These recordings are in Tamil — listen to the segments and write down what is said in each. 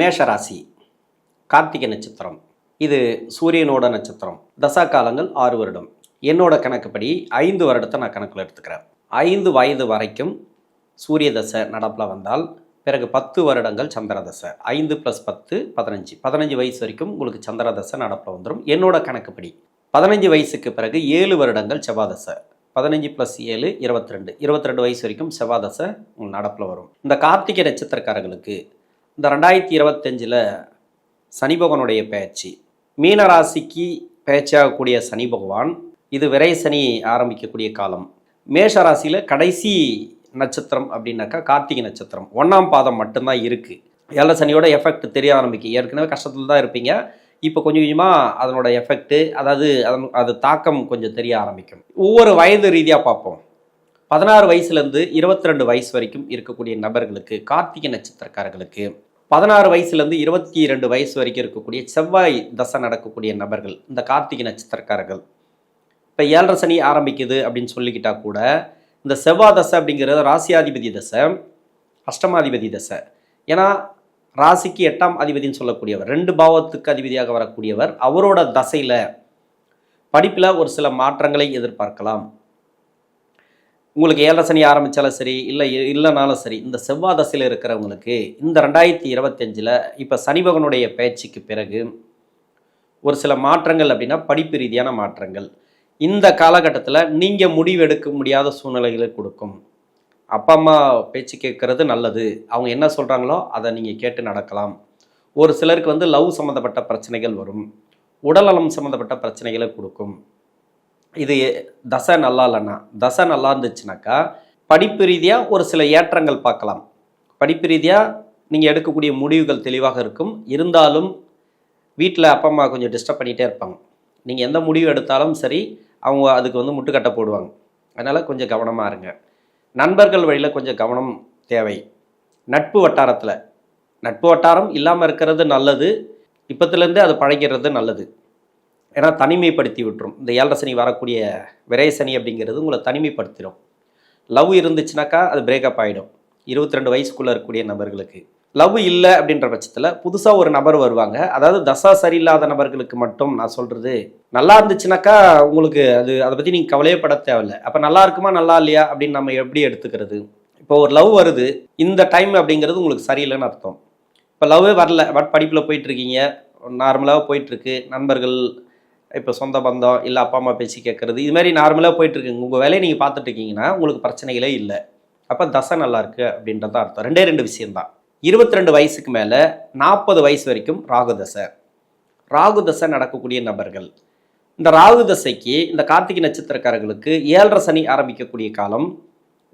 மேஷராசி கார்த்திகை நட்சத்திரம். இது சூரியனோட நட்சத்திரம். தசா காலங்கள் ஆறு வருடம். என்னோட கணக்குப்படி ஐந்து வருடத்தை நான் கணக்கில் எடுத்துக்கிறேன். ஐந்து வயது வரைக்கும் சூரிய தசை நடப்பில் வந்தால் பிறகு பத்து வருடங்கள் சந்திர தசை. ஐந்து ப்ளஸ் பத்து பதினஞ்சு. பதினஞ்சு வயசு வரைக்கும் உங்களுக்கு சந்திர தசை நடப்பில் வந்துடும். என்னோட கணக்குப்படி. பதினஞ்சு வயசுக்கு பிறகு ஏழு வருடங்கள் செவ்வாதசை பதினஞ்சு ப்ளஸ் ஏழு இருபத்தி ரெண்டு. இருபத்தி ரெண்டு வயசு வரைக்கும் செவ்வாதசை உங்களுக்கு நடப்பில் வரும். இந்த கார்த்திகை நட்சத்திரக்காரர்களுக்கு இந்த ரெண்டாயிரத்தி இருபத்தஞ்சில் சனி பகவானுடைய பெயர்ச்சி. மீன ராசிக்கு சனி பகவான் இது விரை சனி ஆரம்பிக்கக்கூடிய காலம். மேஷ ராசியில் கடைசி நட்சத்திரம் அப்படின்னாக்கா கார்த்திகை நட்சத்திரம். ஒன்றாம் பாதம் மட்டும்தான் இருக்குது ஏழரை சனியோட எஃபெக்ட் தெரிய ஆரம்பிக்கும் ஏற்கனவே கஷ்டத்தில் தான் இருப்பீங்க. இப்போ கொஞ்சம் கொஞ்சமாக அதனோட எஃபெக்ட்டு அதாவது அதன் அது தாக்கம் கொஞ்சம் தெரிய ஆரம்பிக்கும். ஒவ்வொரு வயது ரீதியாக பார்ப்போம். பதினாறு வயசுலேருந்து இருபத்தி ரெண்டு வயசு வரைக்கும் இருக்கக்கூடிய நபர்களுக்கு கார்த்திகை நட்சத்திரக்காரர்களுக்கு பதினாறு வயசுலேருந்து இருபத்தி ரெண்டு வயசு வரைக்கும் இருக்கக்கூடிய செவ்வாய் தசை நடக்கக்கூடிய நபர்கள் இந்த கார்த்திகை நட்சத்திரக்காரர்கள். இப்போ ஏழரை சனி ஆரம்பிக்குது அப்படின்னு சொல்லிக்கிட்டா கூட இந்த செவ்வாய் தசை அப்படிங்கிறது ராசியாதிபதி தசை அஷ்டமாதிபதி தசை. ஏன்னா ராசிக்கு எட்டாம் அதிபதின்னு சொல்லக்கூடியவர் ரெண்டு பாவத்துக்கு அதிபதியாக வரக்கூடியவர் அவரோட தசையில் படிப்பில் ஒரு சில மாற்றங்களை எதிர்பார்க்கலாம். உங்களுக்கு ஏழரை சனி ஆரம்பித்தாலும் சரி இல்லை இல்லைனாலும் சரி இந்த செவ்வாய் தசையில் இருக்கிறவங்களுக்கு இந்த ரெண்டாயிரத்தி இருபத்தஞ்சில் இப்போ சனிபகனுடைய பேச்சுக்கு பிறகு ஒரு சில மாற்றங்கள் அப்படின்னா படிப்பு ரீதியான மாற்றங்கள். இந்த காலகட்டத்தில் நீங்கள் முடிவு எடுக்க முடியாத சூழ்நிலைகளை கொடுக்கும். அப்பா அம்மா பேச்சு கேட்குறது நல்லது. அவங்க என்ன சொல்கிறாங்களோ அதை நீங்கள் கேட்டு நடக்கலாம். ஒரு சிலருக்கு வந்து லவ் சம்மந்தப்பட்ட பிரச்சனைகள் வரும். உடல்நலம் சம்மந்தப்பட்ட பிரச்சனைகளை கொடுக்கும். இது தசை நல்லா இல்லைன்னா தசை நல்லா இருந்துச்சுனாக்கா படிப்பு ரீதியாக ஒரு சில ஏற்றங்கள் பார்க்கலாம். படிப்பு ரீதியாக நீங்கள் எடுக்கக்கூடிய முடிவுகள் தெளிவாக இருக்கும். இருந்தாலும் வீட்டில் அப்பா அம்மா கொஞ்சம் டிஸ்டர்ப் பண்ணிகிட்டே இருப்பாங்க. நீங்கள் எந்த முடிவு எடுத்தாலும் சரி அவங்க அதுக்கு வந்து முட்டுக்கட்டை போடுவாங்க. அதனால் கொஞ்சம் கவனமாக இருங்க. நண்பர்கள் வழியில் கொஞ்சம் கவனம் தேவை. நட்பு வட்டாரத்தில். நட்பு வட்டாரம் இல்லாமல் இருக்கிறது நல்லது. இப்போத்துலேருந்தே அது பழகிறது நல்லது. ஏன்னா தனிமைப்படுத்தி விட்டுரும். இந்த ஏழரை சனி வரக்கூடிய விரை சனி அப்படிங்கிறது உங்களை தனிமைப்படுத்திடும் லவ் இருந்துச்சுனாக்கா அது பிரேக்கப் ஆகிடும் இருபத்தி ரெண்டு வயசுக்குள்ளே இருக்கக்கூடிய நபர்களுக்கு. லவ் இல்லை அப்படின்ற பட்சத்தில் புதுசாக ஒரு நபர் வருவாங்க. அதாவது தசா சரியில்லாத நபர்களுக்கு மட்டும் நான் சொல்கிறது நல்லா இருந்துச்சுனாக்கா உங்களுக்கு அது அதை பற்றி நீங்கள் கவலையே பட தேவையில்லை. அப்போ நல்லா இருக்குமா நல்லா இல்லையா அப்படின்னு நம்ம எப்படி எடுத்துக்கிறது? இப்போ ஒரு லவ் வருது. இந்த டைம் அப்படிங்கிறது உங்களுக்கு சரியில்லைன்னு அர்த்தம். இப்போ லவ்வே வரல. பட் படிப்பில் போயிட்டுருக்கீங்க நார்மலாக போயிட்டுருக்கு நண்பர்கள் இப்போ சொந்த பந்தம் இல்லை அப்பா அம்மா பேச்சு கேட்குறது இது மாதிரி நார்மலாக போயிட்டுருக்குங்க உங்கள் வேலையை நீங்கள் பார்த்துட்டு இருக்கீங்கன்னா உங்களுக்கு பிரச்சனைகளே இல்லை. அப்போ தசை நல்லா இருக்குது அப்படின்றது தான் அர்த்தம். ரெண்டே ரெண்டு விஷயம்தான். இருபத்தி ரெண்டு வயசுக்கு மேலே நாற்பது வயசு வரைக்கும் ராகு தசை. ராகு தசை நடக்கக்கூடிய நபர்கள். இந்த ராகு தசைக்கு இந்த கார்த்திகை நட்சத்திரக்காரர்களுக்கு ஏழரை சனி ஆரம்பிக்கக்கூடிய காலம்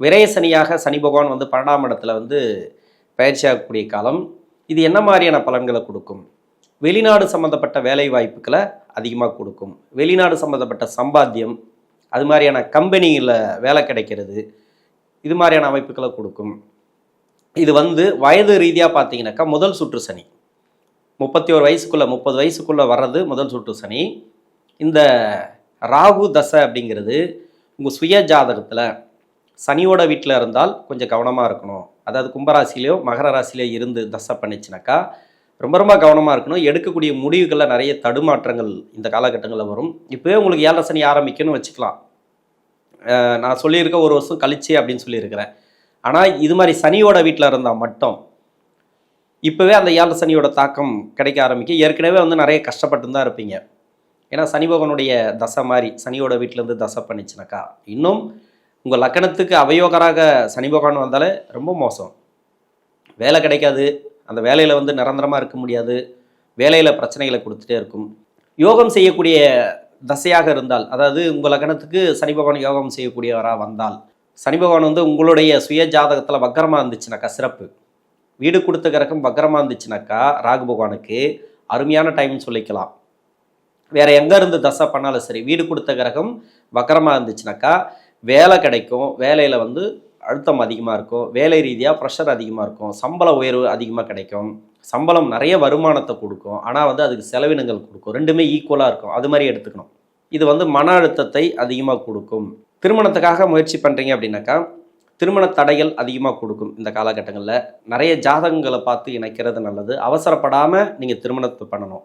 விரய சனியாக சனி பகவான் வந்து பன்னெண்டாம் இடத்துல வந்து பயிற்சியாகக்கூடிய காலம். இது என்ன மாதிரியான பலன்களை கொடுக்கும்? வெளிநாடு சம்மந்தப்பட்ட வேலை வாய்ப்புகளை அதிகமாக கொடுக்கும். வெளிநாடு சம்மந்தப்பட்ட சம்பாத்தியம் அது மாதிரியான கம்பெனியில் வேலை கிடைக்கிறது இது மாதிரியான அமைப்புகளை கொடுக்கும். இது வந்து வயது ரீதியாக பார்த்தீங்கன்னாக்கா முதல் சுற்று சனி. முப்பத்தி ஒரு வயசுக்குள்ளே முப்பது வயசுக்குள்ளே வர்றது முதல் சுற்று சனி. இந்த ராகு தசை அப்படிங்கிறது உங்கள் சுய ஜாதகத்தில் சனியோட வீட்டில் இருந்தால் கொஞ்சம் கவனமாக இருக்கணும். அதாவது கும்பராசிலையோ மகர ராசிலேயோ இருந்து தசை பண்ணிச்சுனாக்கா ரொம்ப ரொம்ப கவனமாக இருக்கணும். எடுக்கக்கூடிய முடிவுகளில் நிறைய தடுமாற்றங்கள் இந்த காலகட்டங்களில் வரும். இப்போவே உங்களுக்கு ஏழரை சனி ஆரம்பிக்கணும்னு வச்சுக்கலாம். நான் சொல்லியிருக்க ஒரு வருஷம் கழிச்சு அப்படின்னு சொல்லியிருக்கிறேன். ஆனால் இது மாதிரி சனியோட வீட்டில் இருந்தால் மட்டும் இப்போவே அந்த ஏழரை சனியோட தாக்கம் கிடைக்க ஆரம்பிக்கும் ஏற்கனவே வந்து நிறைய கஷ்டப்பட்டு தான் இருப்பீங்க. ஏன்னா சனி தசை மாதிரி சனியோட வீட்டிலேருந்து தசை பண்ணிச்சுனாக்கா இன்னும் உங்கள் லக்கணத்துக்கு அவயோகராக சனி பகவான் வந்தாலே ரொம்ப மோசம். வேலை கிடைக்காது. அந்த வேலையில் வந்து நிரந்தரமாக இருக்க முடியாது. வேலையில் பிரச்சனைகளை கொடுத்துட்டே இருக்கும். யோகம் செய்யக்கூடிய தசையாக இருந்தால் அதாவது உங்கள் லக்னத்துக்கு சனி பகவான் யோகம் செய்யக்கூடியவராக வந்தால் சனி பகவான் வந்து உங்களுடைய சுய ஜாதகத்தில் வக்கரமாக இருந்துச்சுனாக்கா சிறப்பு. வீடு கொடுத்த கிரகம் வக்கரமாக இருந்துச்சுனாக்கா ராகு பகவானுக்கு அருமையான டைம்னு சொல்லிக்கலாம். வேறு எங்கே இருந்து தசை பண்ணாலும் சரி வீடு கொடுத்த கிரகம் வக்கரமாக இருந்துச்சுனாக்கா வேலை கிடைக்கும். வேலையில் வந்து அழுத்தம் அதிகமாக இருக்கும் வேலை ரீதியாக ப்ரெஷர் அதிகமாக இருக்கும் சம்பள உயர்வு அதிகமாக கிடைக்கும். சம்பளம் நிறைய வருமானத்தை கொடுக்கும். ஆனால் வந்து அதுக்கு செலவினங்கள் கொடுக்கும். ரெண்டுமே ஈக்குவலாக இருக்கும். அது மாதிரி எடுத்துக்கணும். இது வந்து மன அழுத்தத்தை அதிகமாக கொடுக்கும். திருமணத்துக்காக முயற்சி பண்ணுறீங்க அப்படின்னாக்கா திருமண தடைகள் அதிகமாக கொடுக்கும் இந்த காலகட்டங்களில். நிறைய ஜாதகங்களை பார்த்து இணைக்கிறது நல்லது. அவசரப்படாமல் நீங்கள் திருமணத்தை பண்ணணும்.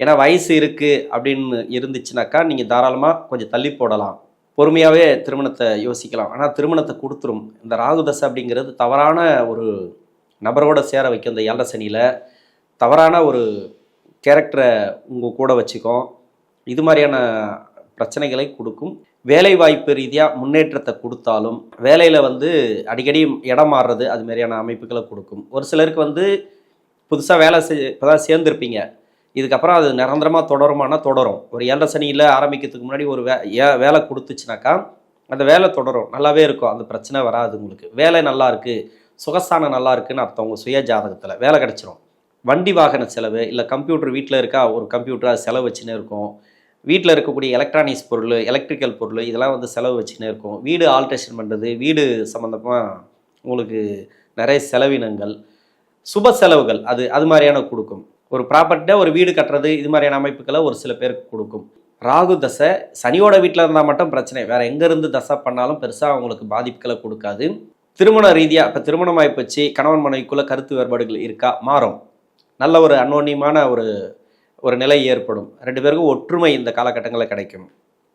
ஏன்னா வயசு இருக்குது அப்படின்னு இருந்துச்சுனாக்கா நீங்கள் தாராளமாக கொஞ்சம் தள்ளி போடலாம். பொறுமையாகவே திருமணத்தை யோசிக்கலாம். ஆனால் திருமணத்தை கொடுத்துரும். இந்த ராகுதசை அப்படிங்கிறது தவறான ஒரு நபரோட சேர வைக்கும் இந்த ஏழரை சனியில். தவறான ஒரு கேரக்டரை உங்கள் கூட வச்சுக்கும். இது மாதிரியான பிரச்சனைகளை கொடுக்கும். வேலை வாய்ப்பு ரீதியாக முன்னேற்றத்தை கொடுத்தாலும் வேலையில் வந்து அடிக்கடி இடம் மாறுறது அது மாதிரியான அமைப்புகளை கொடுக்கும். ஒரு சிலருக்கு வந்து புதுசாக வேலை செய் இப்போ தான் சேர்ந்துருப்பீங்க. இதுக்கப்புறம் அது நிரந்தரமாக தொடருமானா தொடரும். ஒரு ஏழரை சனியில் ஆரம்பிக்கிறதுக்கு முன்னாடி ஒரு வே ஏ- வேலை கொடுத்துச்சுனாக்கா அந்த வேலை தொடரும். நல்லாவே இருக்கும். அந்த பிரச்சனை வராது உங்களுக்கு. வேலை நல்லா இருக்குது சுகஸ்தானம் நல்லா இருக்குன்னு அர்த்தம். உங்கள் சுய ஜாதகத்தில் வேலை கிடச்சிரும். வண்டி வாகன செலவு இல்லை கம்ப்யூட்டர் வீட்டில் இருக்கா ஒரு கம்ப்யூட்டராக செலவு வச்சுன்னு இருக்கும். வீட்டில் இருக்கக்கூடிய எலக்ட்ரானிக்ஸ் பொருள் எலக்ட்ரிக்கல் பொருள் இதெல்லாம் வந்து செலவு வச்சுன்னே இருக்கும். வீடு ஆல்ட்ரேஷன் பண்ணுறது வீடு சம்மந்தமாக உங்களுக்கு நிறைய செலவினங்கள். சுப செலவுகள் அது அது மாதிரியான கொடுக்கும். ஒரு ப்ராப்பர்ட்டியாக ஒரு வீடு கட்டுறது இது மாதிரியான அமைப்புகளை ஒரு சில பேருக்கு கொடுக்கும். ராகு தசை சனியோட வீட்டில் இருந்தால் மட்டும் பிரச்சனை. வேறு எங்கேருந்து தசை பண்ணாலும் பெருசாக அவங்களுக்கு பாதிப்புகளை கொடுக்காது. திருமண ரீதியாக இப்போ திருமணம் ஆயிப்போச்சு கணவன் மனைவிக்குள்ள கருத்து வேறுபாடுகள் இருக்கா? மாறும். நல்ல ஒரு அன்னோன்யமான ஒரு ஒரு நிலை ஏற்படும். ரெண்டு பேருக்கும் ஒற்றுமை இந்த காலகட்டங்களில் கிடைக்கும்.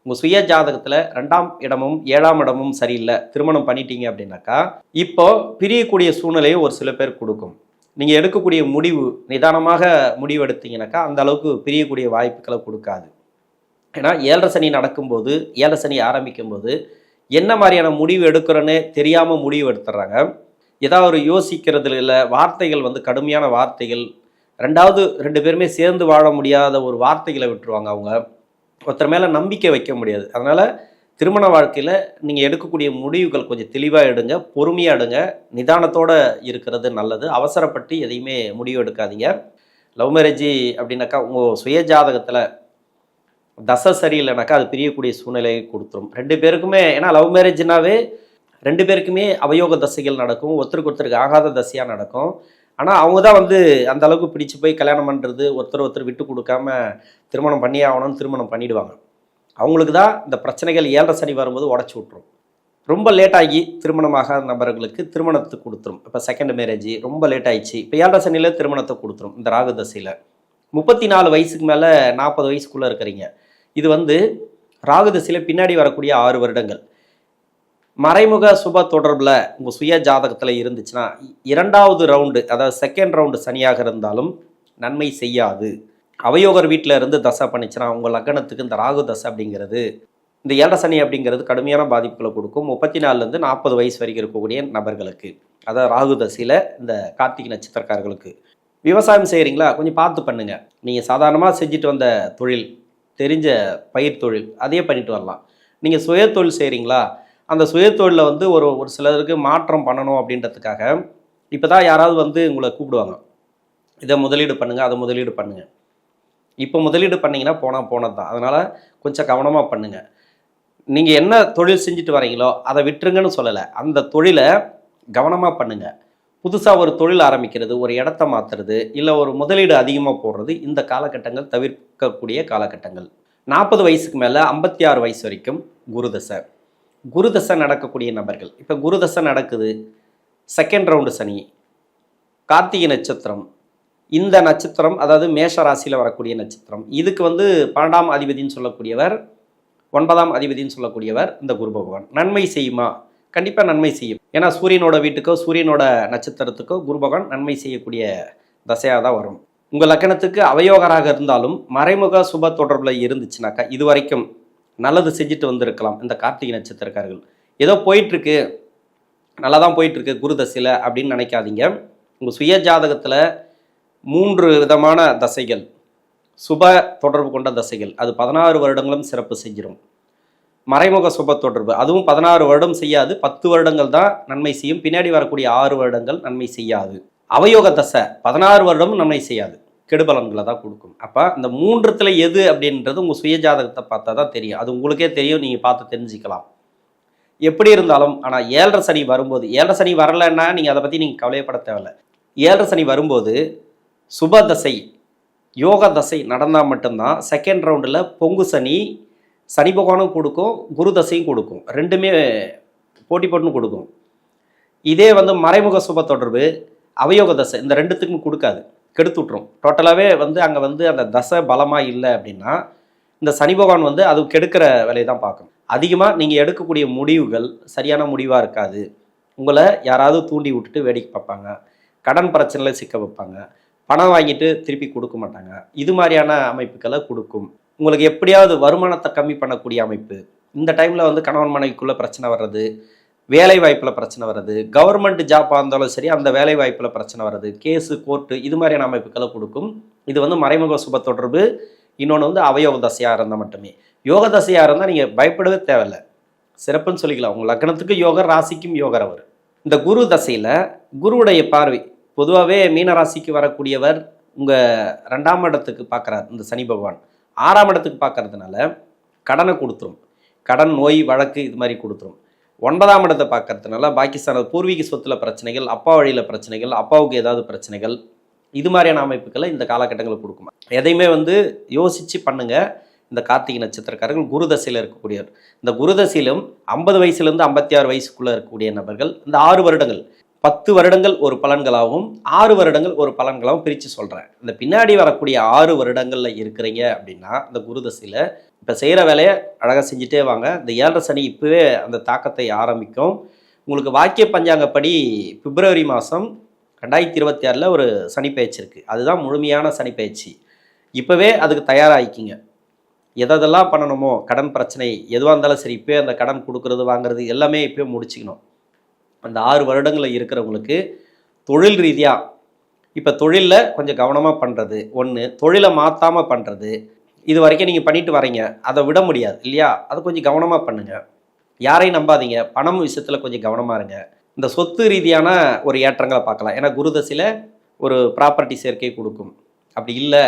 உங்கள் சுய ஜாதகத்தில் ரெண்டாம் இடமும் ஏழாம் இடமும் சரியில்லை. திருமணம் பண்ணிட்டீங்க அப்படின்னாக்கா இப்போ பிரியக்கூடிய சூழ்நிலையை ஒரு சில பேர் கொடுக்கும். நீங்கள் எடுக்கக்கூடிய முடிவு நிதானமாக முடிவு எடுத்தீங்கன்னாக்கா அந்த அளவுக்கு பிரியக்கூடிய வாய்ப்புகளை கொடுக்காது. ஏன்னா ஏழரை சனி நடக்கும்போது ஏழரை சனி ஆரம்பிக்கும் போது என்ன மாதிரியான முடிவு எடுக்கிறோன்னு தெரியாமல் முடிவு எடுத்துடுறாங்க. ஏதாவது ஒரு யோசிக்கிறதுல இல்லை வார்த்தைகள் வந்து கடுமையான வார்த்தைகள் ரெண்டாவது ரெண்டு பேருமே சேர்ந்து வாழ முடியாத ஒரு வார்த்தைகளை விட்டுருவாங்க அவங்க. ஒருத்தர் மேலே நம்பிக்கை வைக்க முடியாது. அதனால் திருமண வாழ்க்கையில் நீங்கள் எடுக்கக்கூடிய முடிவுகள் கொஞ்சம் தெளிவாக எடுங்க பொறுமையாக எடுங்க. நிதானத்தோடு இருக்கிறது நல்லது. அவசரப்பட்டு எதையுமே முடிவு எடுக்காதீங்க. லவ் மேரேஜ் அப்படின்னாக்கா உங்கள் சுய ஜாதகத்தில் தசை சரியில்லைனாக்கா அது பிரியக்கூடிய சூழ்நிலையை கொடுத்துரும். ரெண்டு பேருக்குமே ஏன்னா லவ் மேரேஜ்னாவே ரெண்டு பேருக்குமே அவயோக தசைகள் நடக்கும் ஒருத்தருக்கு ஒருத்தருக்கு ஆகாத தசையாக நடக்கும். ஆனால் அவங்க தான் வந்து அந்த அளவுக்கு பிடிச்சு போய் கல்யாணம் பண்ணுறது ஒருத்தர் ஒருத்தர் விட்டு கொடுக்காம திருமணம் பண்ணியே ஆகணும்னு திருமணம் பண்ணிடுவாங்க. அவங்களுக்கு தான் இந்த பிரச்சனைகள் ஏழரை சனி வரும்போது உடச்சி விட்ரும் ரொம்ப லேட் ஆகி திருமணமாகாத நபர்களுக்கு திருமணத்தை கொடுத்துரும். இப்போ செகண்ட் மேரேஜ் ரொம்ப லேட் ஆயிடுச்சு. இப்போ ஏழரை சனியில் திருமணத்தை கொடுத்துரும் இந்த ராகு தசையில். முப்பத்தி நாலு வயசுக்கு மேலே நாற்பது வயசுக்குள்ளே இருக்கிறீங்க. இது வந்து ராகு திசையில் பின்னாடி வரக்கூடிய ஆறு வருடங்கள். மறைமுக சுப தொடர்பில் உங்கள் சுய ஜாதகத்தில் இருந்துச்சுன்னா இரண்டாவது ரவுண்டு அதாவது செகண்ட் ரவுண்டு சனியாக இருந்தாலும் நன்மை செய்யாது. அவயோகர் வீட்டில் இருந்து தசை பண்ணிச்சுன்னா உங்கள் லக்கணத்துக்கு இந்த ராகு தசை அப்படிங்கிறது இந்த ஏழரை சனி அப்படிங்கிறது கடுமையான பாதிப்புகளை கொடுக்கும். முப்பத்தி நாலுலேருந்து நாற்பது வயசு வரைக்கும் இருக்கக்கூடிய நபர்களுக்கு அதாவது ராகு தசையில் இந்த கார்த்திகை நட்சத்திரக்காரர்களுக்கு. விவசாயம் செய்கிறீங்களா கொஞ்சம் பார்த்து பண்ணுங்கள் நீங்கள் சாதாரணமாக செஞ்சுட்டு வந்த தொழில் தெரிஞ்ச பயிர் தொழில் அதையே பண்ணிட்டு வரலாம். நீங்கள் சுய தொழில் செய்கிறீங்களா அந்த சுய தொழிலில் வந்து ஒரு ஒரு சிலருக்கு மாற்றம் பண்ணணும் அப்படின்றதுக்காக இப்போ தான் யாராவது வந்து உங்களை கூப்பிடுவாங்க. இதை முதலீடு பண்ணுங்கள் அதை முதலீடு பண்ணுங்கள் இப்போ முதலீடு பண்ணீங்கன்னா போனால் போனது தான் அதனால் கொஞ்சம் கவனமாக பண்ணுங்கள் நீங்கள் என்ன தொழில் செஞ்சுட்டு வரீங்களோ அதை விட்டுருங்கன்னு சொல்லலை. அந்த தொழிலை கவனமாக பண்ணுங்கள் புதுசாக ஒரு தொழில் ஆரம்பிக்கிறது ஒரு இடத்த மாற்றுறது இல்லை ஒரு முதலீடு அதிகமாக போடுறது இந்த காலகட்டங்கள் தவிர்க்கக்கூடிய காலகட்டங்கள். நாற்பது வயசுக்கு மேலே ஐம்பத்தி ஆறு வயசு வரைக்கும் குருதசை. குருதசை நடக்கக்கூடிய நபர்கள். இப்போ குருதசை நடக்குது. செகண்ட் ரவுண்டு சனி. கார்த்திகை நட்சத்திரம். இந்த நட்சத்திரம் அதாவது மேஷ ராசியில் வரக்கூடிய நட்சத்திரம். இதுக்கு வந்து பன்னெண்டாம் அதிபதின்னு சொல்லக்கூடியவர் ஒன்பதாம் அதிபதின்னு சொல்லக்கூடியவர் இந்த குரு பகவான். நன்மை செய்யுமா? கண்டிப்பாக நன்மை செய்யும். ஏன்னா சூரியனோட வீட்டுக்கோ சூரியனோட நட்சத்திரத்துக்கோ குரு பகவான் நன்மை செய்யக்கூடிய தசையாக தான் வரும். உங்கள் லக்கணத்துக்கு அவயோகராக இருந்தாலும் மறைமுக சுப தொடர்பில் இருந்துச்சுனாக்கா இது வரைக்கும் நல்லது செஞ்சுட்டு வந்திருக்கலாம் இந்த கார்த்திகை நட்சத்திரக்காரர்கள். ஏதோ போயிட்டுருக்கு. நல்லா தான் போயிட்டுருக்கு குரு தசையில் அப்படின்னு நினைக்காதீங்க. உங்கள் சுய ஜாதகத்தில் மூன்று விதமான தசைகள். சுப தொடர்பு கொண்ட தசைகள். அது பதினாறு வருடங்களும் சிறப்பு செஞ்சிடும் மறைமுக சுப தொடர்பு. அதுவும் பதினாறு வருடம் செய்யாது. பத்து வருடங்கள் தான் நன்மை செய்யும். பின்னாடி வரக்கூடிய ஆறு வருடங்கள் நன்மை செய்யாது. அவயோக தசை. பதினாறு வருடமும் நன்மை செய்யாது. கெடுபலன்களை தான் கொடுக்கும். அப்போ இந்த மூன்றுத்தில் எது அப்படின்றது உங்கள் சுய ஜாதகத்தை பார்த்தா தான் தெரியும். அது உங்களுக்கே தெரியும். நீங்கள் பார்த்து தெரிஞ்சுக்கலாம். எப்படி இருந்தாலும் ஆனால் ஏழரை சனி வரும்போது ஏழரை சனி வரலைன்னா நீங்கள் அதை பற்றி நீங்கள் கவலையப்பட தேவையில்லை. ஏழரை சனி வரும்போது சுப தசை யோக தசை நடந்தால் மட்டும்தான் செகண்ட் ரவுண்டில் பொங்கு சனி சனி பகவானும் கொடுக்கும் குரு தசையும் கொடுக்கும். ரெண்டுமே போட்டி போட்டுன்னு கொடுக்கும். இதே வந்து மறைமுக சுப தொடர்பு அவயோக தசை இந்த ரெண்டுத்துக்கும் கொடுக்காது. கெடுத்து விட்ரும் டோட்டலாகவே வந்து அங்கே வந்து அந்த தசை பலமாக இல்லை அப்படின்னா இந்த சனி பகவான் வந்து அது கெடுக்கிற வேலையை தான் பார்க்கணும் அதிகமாக நீங்கள் எடுக்கக்கூடிய முடிவுகள் சரியான முடிவாக இருக்காது. உங்களை யாராவது தூண்டி விட்டுட்டு வேடிக்கை பார்ப்பாங்க. கடன் பிரச்சனையில் சிக்க வைப்பாங்க. பணம் வாங்கிட்டு திருப்பி கொடுக்க மாட்டாங்க. இது மாதிரியான அமைப்புகளை கொடுக்கும். உங்களுக்கு எப்படியாவது வருமானத்தை கம்மி பண்ணக்கூடிய அமைப்பு. இந்த டைமில் வந்து கணவன் மனைவிக்குள்ளே பிரச்சனை வர்றது வேலை வாய்ப்பில் பிரச்சனை வர்றது கவர்மெண்ட் ஜாப்பாக இருந்தாலும் சரி அந்த வேலை வாய்ப்பில் பிரச்சனை வர்றது கேஸு கோர்ட்டு இது மாதிரியான அமைப்புகளை கொடுக்கும். இது வந்து மறைமுக சுப தொடர்பு. இன்னொன்று வந்து அவயோக தசையாக இருந்தால் மட்டுமே. யோக தசையாக இருந்தால் நீங்கள் பயப்படவே தேவையில்லை. சிறப்புன்னு சொல்லிக்கலாம். உங்கள் லக்னத்துக்கு யோகர் ராசிக்கும் யோகர் அவர். இந்த குரு தசையில் குருவுடைய பார்வை பொதுவாகவே மீனராசிக்கு வரக்கூடியவர் உங்கள் ரெண்டாம் இடத்துக்கு பார்க்குறார் இந்த சனி பகவான். ஆறாம் இடத்துக்கு பார்க்கறதுனால கடனை கொடுத்துரும். கடன் நோய் வழக்கு இது மாதிரி கொடுத்துரும். ஒன்பதாம் இடத்தை பார்க்கறதுனால பாகிஸ்தான பூர்வீக சொத்துல பிரச்சனைகள் அப்பா வழியில் பிரச்சனைகள் அப்பாவுக்கு ஏதாவது பிரச்சனைகள் இது மாதிரியான அமைப்புகளை இந்த காலகட்டங்களில் கொடுக்குமா? எதையுமே வந்து யோசித்து பண்ணுங்கள் இந்த கார்த்திகை நட்சத்திரக்காரர்கள் குரு தசையில் இருக்கக்கூடியவர். இந்த குரு தசையிலும் ஐம்பது வயசுலேருந்து ஐம்பத்தி ஆறு வயசுக்குள்ளே இருக்கக்கூடிய நபர்கள் இந்த ஆறு வருடங்கள் பத்து வருடங்கள் ஒரு பலன்களாகவும் ஆறு வருடங்கள் ஒரு பலன்களாகவும் பிரித்து சொல்கிறேன் இந்த பின்னாடி வரக்கூடிய ஆறு வருடங்களில் இருக்கிறீங்க அப்படின்னா இந்த குருதசையில் இப்போ செய்கிற வேலையை அழகாக செஞ்சுட்டே வாங்க. இந்த ஏழரை சனி இப்போவே அந்த தாக்கத்தை ஆரம்பிக்கும். உங்களுக்கு வாக்கிய பஞ்சாங்கப்படி பிப்ரவரி மாதம் ரெண்டாயிரத்தி இருபத்தி ஆறில் ஒரு சனி பயிற்சி இருக்குது அதுதான் முழுமையான சனி பயிற்சி. இப்போவே அதுக்கு தயாராகிக்கிங்க. எதெல்லாம் பண்ணணுமோ கடன் பிரச்சனை எதுவாக இருந்தாலும் சரி இப்போயே அந்த கடன் கொடுக்கறது வாங்குறது எல்லாமே இப்போயே முடிச்சுக்கணும். அந்த ஆறு வருடங்களில் இருக்கிறவங்களுக்கு தொழில் ரீதியாக இப்போ தொழிலில் கொஞ்சம் கவனமாக பண்ணுறது ஒன்று தொழிலை மாற்றாமல் பண்ணுறது இது வரைக்கும் நீங்கள் பண்ணிட்டு வரீங்க. அதை விட முடியாது இல்லையா? அதை கொஞ்சம் கவனமாக பண்ணுங்கள் யாரையும் நம்பாதீங்க. பணம் விஷயத்தில் கொஞ்சம் கவனமாக இருங்க. இந்த சொத்து ரீதியான ஒரு ஏற்றங்களை பார்க்கலாம். ஏன்னா குருதசையில் ஒரு ப்ராப்பர்ட்டி சேர்க்கை கொடுக்கும். அப்படி இல்லை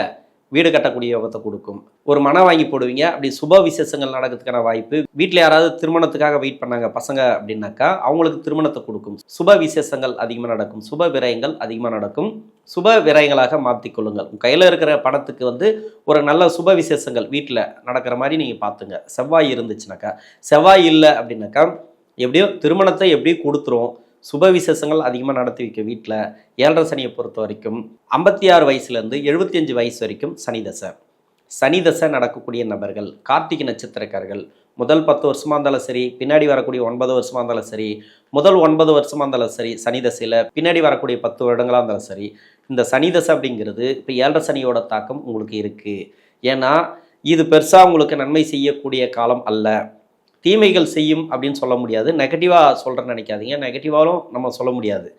வீடு கட்டக்கூடிய யோகத்தை கொடுக்கும். ஒரு மனம் வாங்கி போடுவீங்க அப்படி சுப விசேஷங்கள் நடக்கிறதுக்கான வாய்ப்பு. வீட்டில் யாராவது திருமணத்துக்காக வெயிட் பண்ணாங்க பசங்க அப்படின்னாக்கா அவங்களுக்கு திருமணத்தை கொடுக்கும். சுப விசேஷங்கள் அதிகமாக நடக்கும். சுப விரயங்கள் அதிகமாக நடக்கும். சுப விரயங்களாக மாற்றிக்கொள்ளுங்கள் உங்கள் கையில் இருக்கிற பணத்துக்கு வந்து ஒரு நல்ல சுப விசேஷங்கள் வீட்டில் நடக்கிற மாதிரி நீங்கள் பார்த்துங்க. செவ்வாய் இருந்துச்சுனாக்கா செவ்வாய் இல்லை அப்படின்னாக்கா எப்படியோ திருமணத்தை எப்படியோ கொடுத்துரும் சுப விசேஷங்கள் அதிகமாக நடத்தி வைக்க வீட்டில் ஏழரை சனியை பொறுத்த வரைக்கும் ஐம்பத்தி ஆறு வயசுலேருந்து எழுபத்தி அஞ்சு வயசு வரைக்கும் சனி தசை. சனி தசை நடக்கக்கூடிய நபர்கள் கார்த்திகை நட்சத்திரக்காரர்கள் முதல் பத்து வருஷமாக இருந்தாலும் சரி பின்னாடி வரக்கூடிய ஒன்பது வருஷமாக இருந்தாலும் சரி முதல் ஒன்பது வருஷமாக இருந்தாலும் சரி சனி தசையில் பின்னாடி வரக்கூடிய பத்து வருடங்களாக இருந்தாலும் சரி இந்த சனி தசை அப்படிங்கிறது இப்போ ஏழரை சனியோட தாக்கம் உங்களுக்கு இருக்குது ஏன்னா இது பெருசாக உங்களுக்கு நன்மை செய்யக்கூடிய காலம் அல்ல. தீமைகள் செய்யும் அப்படின்னு சொல்ல முடியாது. நெகட்டிவாக சொல்கிறேன்னு நினைக்காதீங்க. நெகட்டிவாலும் நம்ம சொல்ல முடியாது.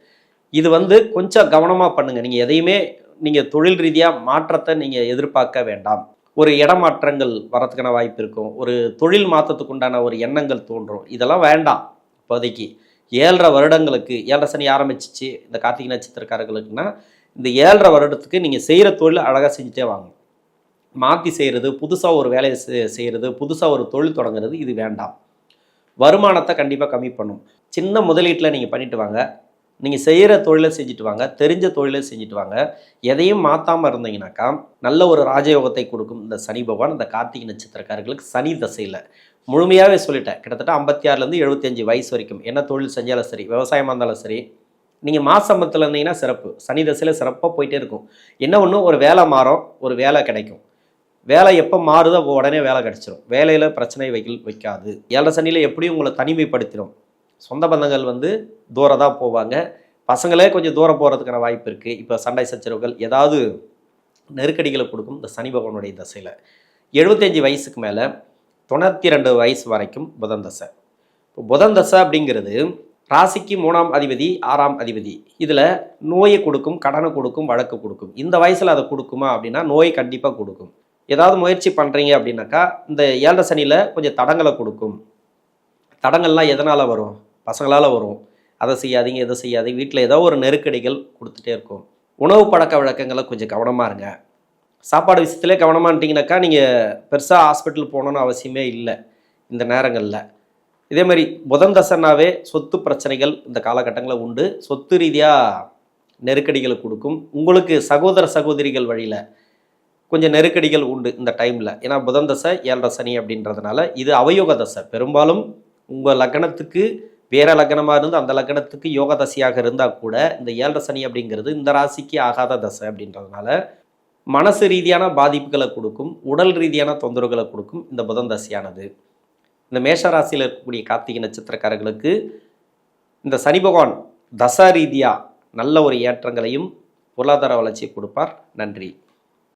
இது வந்து கொஞ்சம் கவனமாக பண்ணுங்கள் நீங்கள் எதையுமே நீங்கள் தொழில் ரீதியாக மாற்றத்தை நீங்கள் எதிர்பார்க்க வேண்டாம். ஒரு இடமாற்றங்கள் வரத்துக்கான வாய்ப்பு இருக்கும். ஒரு தொழில் மாற்றத்துக்கு உண்டான ஒரு எண்ணங்கள் தோன்றும். இதெல்லாம் வேண்டாம் இப்போதைக்கு. ஏழரை வருடங்களுக்கு ஏழரை சனி ஆரம்பிச்சிச்சு. இந்த கார்த்திகை நட்சத்திரக்காரர்களுக்குன்னா இந்த ஏழரை வருடத்துக்கு நீங்கள் செய்கிற தொழில் அழகாக செஞ்சுட்டே வாங்க. மாற்றி செய்கிறது புதுசாக ஒரு வேலையை செ- செய்கிறது புதுசாக ஒரு தொழில் தொடங்குறது இது வேண்டாம். வருமானத்தை கண்டிப்பாக கம்மி பண்ணும். சின்ன முதலீட்டில் நீங்கள் பண்ணிட்டு வாங்க. நீங்கள் செய்கிற தொழிலை செஞ்சுட்டு வாங்க. தெரிஞ்ச தொழிலை செஞ்சுட்டு வாங்க. எதையும் மாற்றாமல் இருந்தீங்கன்னாக்கா நல்ல ஒரு ராஜயோகத்தை கொடுக்கும் இந்த சனி பகவான் இந்த கார்த்திகை நட்சத்திரக்காரர்களுக்கு சனி தசையில். முழுமையாகவே சொல்லிட்டேன். கிட்டத்தட்ட ஐம்பத்தி ஆறுலேருந்து எழுபத்தஞ்சு வயசு வரைக்கும். என்ன தொழில் செஞ்சாலும் சரி விவசாயமாக இருந்தாலும் சரி நீங்கள் மாசம்பத்தில் இருந்தீங்கன்னா சிறப்பு. சனி தசையில் சிறப்பாக போயிட்டே இருக்கும். என்ன ஒன்று ஒரு வேலை மாறும் ஒரு வேலை கிடைக்கும். வேலை எப்போ மாறுதோ அப்போ உடனே வேலை கிடச்சிரும். வேலையில் பிரச்சனை வைக்கல் வைக்காது. ஏழரை சனியில் எப்படியும் உங்களை தனிமைப்படுத்திடும் சொந்த பந்தங்கள் வந்து தூரம் தான் போவாங்க. பசங்களே கொஞ்சம் தூரம் போகிறதுக்கான வாய்ப்பு இருக்குது இப்போ சண்டை சச்சரவுகள் ஏதாவது நெருக்கடிகளை கொடுக்கும் இந்த சனி பகவானுடைய தசையில். எழுபத்தஞ்சு வயசுக்கு மேலே தொண்ணூற்றி ரெண்டு வயசு வரைக்கும் புதன் தசை. இப்போ புதன் தசை அப்படிங்கிறது ராசிக்கு மூணாம் அதிபதி ஆறாம் அதிபதி. இதில் நோயை கொடுக்கும் கடனை கொடுக்கும் வழக்கு கொடுக்கும். இந்த வயசில் அதை கொடுக்குமா அப்படின்னா நோய் கண்டிப்பாக கொடுக்கும். ஏதாவது முயற்சி பண்ணுறீங்க அப்படின்னாக்கா இந்த ஏழரை சனியில் கொஞ்சம் தடங்களை கொடுக்கும். தடங்கள்லாம் எதனால் வரும்? பசங்களால் வரும். அதை செய்யாதீங்க இதை செய்யாதீங்க. வீட்டில் ஏதோ ஒரு நெருக்கடிகள் கொடுத்துட்டே இருக்கும். உணவு பழக்க வழக்கங்களை கொஞ்சம் கவனமாக இருங்க. சாப்பாடு விஷயத்திலே கவனமாக நீங்கள் பெருசாக ஹாஸ்பிட்டல் போகணுன்னு அவசியமே இல்லை இந்த நேரங்களில். இதே மாதிரி புதன் தசனாவே சொத்து பிரச்சனைகள் இந்த காலகட்டங்களில் உண்டு. சொத்து ரீதியாக நெருக்கடிகளை கொடுக்கும். உங்களுக்கு சகோதர சகோதரிகள் வழியில் கொஞ்சம் நெருக்கடிகள் உண்டு இந்த டைமில் ஏன்னா புதன் தசை ஏழரை சனி அப்படின்றதுனால இது அவயோக தசை. பெரும்பாலும் உங்கள் லக்னத்துக்கு வேற லக்னமாக இருந்து அந்த லக்னத்துக்கு யோக தசையாக இருந்தால் கூட இந்த ஏழரை சனி அப்படிங்கிறது இந்த ராசிக்கு ஆகாத தசை அப்படின்றதுனால மனசு ரீதியான பாதிப்புகளை கொடுக்கும் உடல் ரீதியான தொந்தரவுகளை கொடுக்கும் இந்த புதன் தசையானது. இந்த மேஷ ராசியில் இருக்கக்கூடிய கார்த்திகை நட்சத்திரக்காரர்களுக்கு இந்த சனி பகவான் தசா ரீதியாக நல்ல ஒரு ஏற்றங்களையும் பொருளாதார வளர்ச்சியை கொடுப்பார். நன்றி.